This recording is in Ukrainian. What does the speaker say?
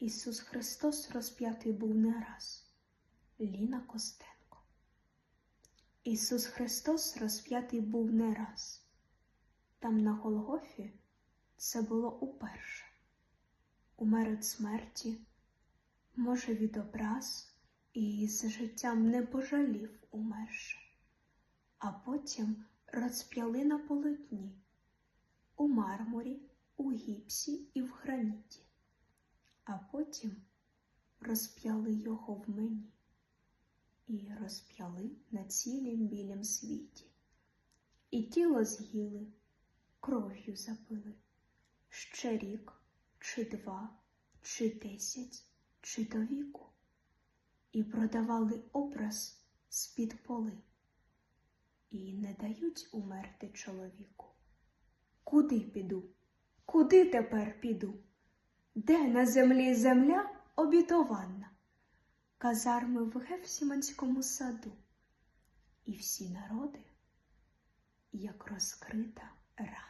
Ісус Христос розп'ятий був не раз. Ліна Костенко. Ісус Христос розп'ятий був не раз. Там на Голгофі це було уперше. Умер від смерті, може, від образ, і з життям не пожалів умерше. А потім розп'яли на полотні у мармурі, у гіпсі і а потім розп'яли його в мені і розп'яли на цілім білім світі. І тіло з'їли, кров'ю запили. Ще рік, чи два, чи десять, чи до віку. І продавали образ з-під поли. І не дають умерти чоловіку. Куди піду? Куди тепер піду? Де на землі земля обітована? Казарми в Гефсіманському саду, і всі народи, як розкрита рана.